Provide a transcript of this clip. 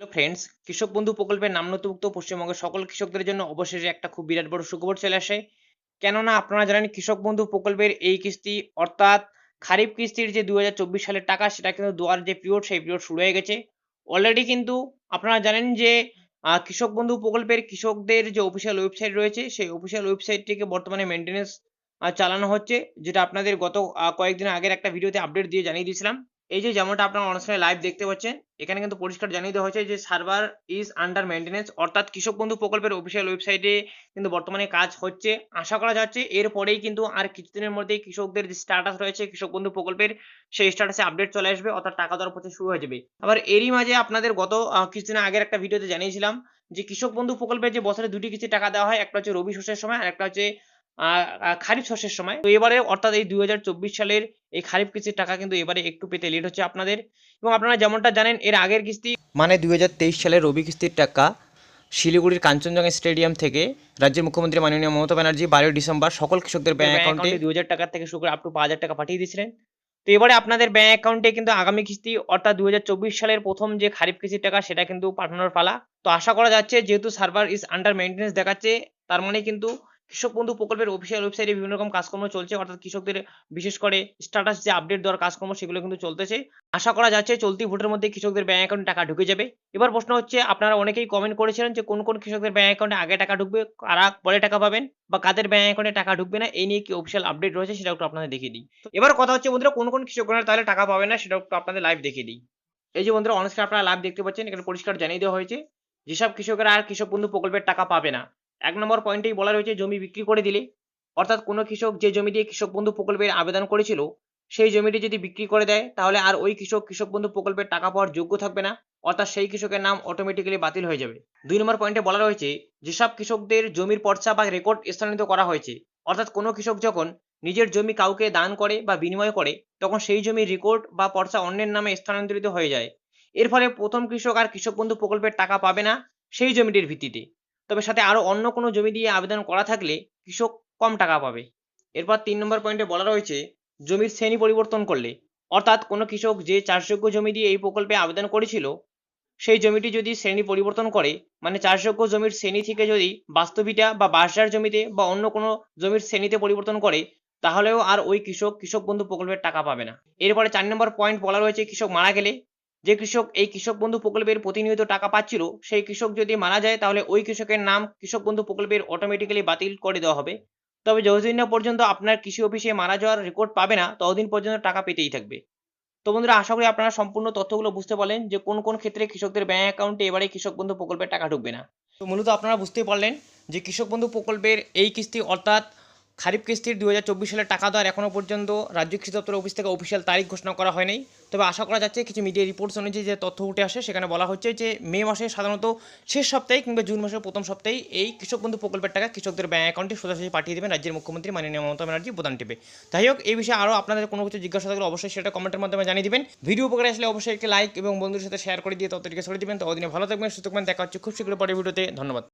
Hello friends কৃষক বন্ধু প্রকল্পের নাম নথিভুক্ত পশ্চিমবঙ্গের সকল কৃষকদের জন্য অবশেষে একটা খুব বিরাট বড় সুখবর চলে আসে। কেননা আপনারা জানেন কৃষক বন্ধু প্রকল্পের এই কিস্তি, অর্থাৎ খারিফ কিস্তির যে দুহাজার চব্বিশ সালের টাকা, সেটা কিন্তু দেওয়ার যে পিরিয়ড সেই পিরিয়ড শুরু হয়ে গেছে। অলরেডি কিন্তু আপনারা জানেন যে কৃষক বন্ধু প্রকল্পের কৃষকদের যে অফিসিয়াল ওয়েবসাইট রয়েছে, সেই অফিসিয়াল ওয়েবসাইটটিকে বর্তমানে মেনটেনেন্স চালানো হচ্ছে, যেটা আপনাদের গত কয়েকদিন আগের একটা ভিডিওতে আপডেট দিয়ে জানিয়ে দিয়েছিলাম। এই যে যেমনটা আপনারা অনেক সময় লাইভ দেখতে পাচ্ছেন, এখানে কিন্তু পরিষ্কার জানিয়ে দেওয়া হয়েছে যে সার্ভার ইজ আন্ডার মেনটেনেন্স অর্থাৎ কৃষক বন্ধু প্রকল্পের অফিসিয়াল ওয়েবসাইটে কিন্তু বর্তমানে কাজ হচ্ছে। আশা করা যাচ্ছে এরপরেই কিন্তু আর কিছুদিনের মধ্যেই কৃষকদের যে স্ট্যাটাস রয়েছে, কৃষক বন্ধু প্রকল্পের সেই স্ট্যাটাসে আপডেট চলে আসবে, অর্থাৎ টাকা দেওয়ার পথে শুরু হয়ে যাবে। আবার এরই মাঝে আপনাদের গত কিছুদিন আগের একটা ভিডিওতে জানিয়েছিলাম যে কৃষক বন্ধু প্রকল্পের যে বছরে দুটি কিস্তি টাকা দেওয়া হয়, একটা হচ্ছে রবি শস্যের সময় আর একটা হচ্ছে খারিফ শস্যের সময়। তো এবারে অর্থাৎ এই দুই সালের এই খারিফ কিস্তির টাকা কিন্তু এবারে একটু পেতে লেট হচ্ছে আপনাদের। এবং আপনারা যেমনটা জানেন এর আগের কিস্তি মানে দুই সালের রবি কিস্তির টাকা শিলিগুড়ির কাঞ্চনজঙ্ঘা স্টেডিয়াম থেকে রাজ্যের মুখ্যমন্ত্রী মাননীয় মমতা ব্যানার্জি বারোই ডিসেম্বর সকল কৃষকদের ব্যাংক অ্যাকাউন্টে দুই হাজার টাকা থেকে শুরু করে আপ টু পাঁচ হাজার টাকা পাঠিয়ে দিয়েছিলেন। তো এবারে আপনাদের ব্যাংক অ্যাকাউন্টে কিন্তু আগামী কিস্তি অর্থাৎ দুই হাজার চব্বিশ সালের প্রথম যে খারিফ কিস্তির টাকা সেটা কিন্তু পাঠানোর পালা। তো আশা করা যাচ্ছে যেহেতু সার্ভার ইজ আন্ডার মেইনটেনেন্স দেখাচ্ছে তার মানে কিন্তু কৃষক বন্ধু প্রকল্পের অফিসিয়াল ওয়েবসাইটে বিভিন্ন রকম কাজকর্ম চলছে, অর্থাৎ কৃষকদের বিশেষ করে স্ট্যাটাস যে আপডেট দেওয়ার কাজকর্ম সেগুলো কিন্তু চলতেছে। আশা করা যাচ্ছে চলতি ভোটের মধ্যে কৃষকদের ব্যাংক অ্যাকাউন্টে টাকা ঢুকে যাবে। এবার প্রশ্ন হচ্ছে, আপনারা অনেকেই কমেন্ট করেছিলেন যে কোন কোন কৃষকদের ব্যাংক অ্যাকাউন্টে আগে টাকা ঢুকবে, কারা পরে টাকা পাবেন বা কাদের ব্যাংক অ্যাকাউন্টে টাকা ঢুকবে না, এই নিয়ে কি অফিসিয়াল আপডেট রয়েছে সেটা একটু আপনাদের দেখিয়ে দিই। এবার কথা হচ্ছে বন্ধুরা, কোন কোন কৃষকরা তাহলে টাকা পাবে না সেটা একটু আপনাদের লাইভ দেখিয়ে দিই। এই যে বন্ধুরা অনস্ক্রিন আপনারা লাইভ দেখতে পাচ্ছেন, এখানে পরিষ্কার জানিয়ে দেওয়া হয়েছে, যেসব কৃষকেরা আর কৃষক বন্ধু প্রকল্পের টাকা পাবে না এক নম্বর পয়েন্টেই বলা রয়েছে, জমি বিক্রি করে দিলে, অর্থাৎ কোনো কৃষক যে জমি দিয়ে কৃষক বন্ধু প্রকল্পের আবেদন করেছিল, সেই জমিটি যদি বিক্রি করে দেয়, তাহলে আর ওই কৃষক কৃষক বন্ধু প্রকল্পের টাকা পাওয়ার যোগ্য থাকবে না, অর্থাৎ সেই কৃষকের নাম অটোমেটিক্যালি বাতিল হয়ে যাবে। দুই নম্বর পয়েন্টে বলা রয়েছে, যেসব কৃষকদের জমির পর্চা বা রেকর্ড স্থানান্তরিত করা হয়েছে, অর্থাৎ কোনো কৃষক যখন নিজের জমি কাউকে দান করে বা বিনিময় করে, তখন সেই জমির রেকর্ড বা পর্চা অন্যের নামে স্থানান্তরিত হয়ে যায়। এর ফলে প্রথম কৃষক আর কৃষক বন্ধু প্রকল্পের টাকা পাবে না, সেই জমিটির ভিত্তিতে। তবে সাথে আরও অন্য কোনো জমি দিয়ে আবেদন করা থাকলে কৃষক কম টাকা পাবে। এরপর তিন নম্বর পয়েন্টে বলা রয়েছে, জমির শ্রেণি পরিবর্তন করলে, অর্থাৎ কোনো কৃষক যে চাষযোগ্য জমি দিয়ে এই প্রকল্পে আবেদন করেছিল, সেই জমিটি যদি শ্রেণি পরিবর্তন করে মানে চাষযোগ্য জমির শ্রেণি থেকে যদি বাস্তবিটা বা বাঁশঝাড় জমিতে বা অন্য কোনো জমির শ্রেণীতে পরিবর্তন করে, তাহলেও আর ওই কৃষক কৃষক বন্ধু প্রকল্পের টাকা পাবে না। এরপরে চার নম্বর পয়েন্ট বলা রয়েছে, কৃষক মারা গেলে যে কৃষক, এই কৃষক বন্ধু প্রকল্পের প্রতিনিয়ত টাকা পাচ্ছিল, সেই কৃষক যদি মারা যায়, তাহলে ওই কৃষকের নাম কৃষক বন্ধু প্রকল্পের অটোমেটিক্যালি বাতিল করে দেওয়া হবে। তবে যতদিন না পর্যন্ত আপনার কৃষি অফিসে মারা যাওয়ার রেকর্ড পাবে না, ততদিন পর্যন্ত টাকা পেতেই থাকবে। তো বন্ধুরা, আশা করি আপনারা সম্পূর্ণ তথ্যগুলো বুঝতে পারলেন যে কোন কোন ক্ষেত্রে কৃষকদের ব্যাংক অ্যাকাউন্টে এবারে কৃষক বন্ধু প্রকল্পের টাকা ঢুকবে না। তো মূলত আপনারা বুঝতেই পারলেন যে কৃষক বন্ধু প্রকল্পের এই কিস্তি অর্থাৎ খারিফ কিস্তির দু হাজার চব্বিশ সালের টাকা দেওয়ার এখনও পর্যন্ত রাজ্য কৃষি দপ্তর অফিস থেকে অফিসিয়াল তারিখ ঘোষণা করা হয়নি। তবে আশা করা যাচ্ছে কিছু মিডিয়া রিপোর্টস অনুযায়ী যে তথ্য উঠে আসে, সেখানে বলা হচ্ছে যে মে মাসে সাধারণত শেষ সপ্তাহে কিংবা জুন মাসের প্রথম সপ্তাহে এই কৃষক বন্ধু প্রকল্পের টাকা কৃষকদের ব্যাঙ্ক অ্যাকাউন্টে সোজাসুজি পাঠিয়ে দেবেন রাজ্যের মুখ্যমন্ত্রী মাননীয় মমতা ব্যানার্জি প্রধান টিপে। যাই হোক, এই বিষয়ে আরও আপনাদের কোনো কিছু জিজ্ঞাসা থাকলে অবশ্যই সেটা কমেন্টের মাধ্যমে জানিয়ে দিবেন। ভিডিও উপকারে আসলে অবশ্যই একটি লাইক এবং বন্ধুদের সাথে শেয়ার করে দিয়ে ততটিকে ছড়িয়ে দিবেন। ততদিনে ভালো থাকবেন, সুস্থ থাকবেন। দেখা হচ্ছে খুব শীঘ্র পরে ভিডিওতে। ধন্যবাদ।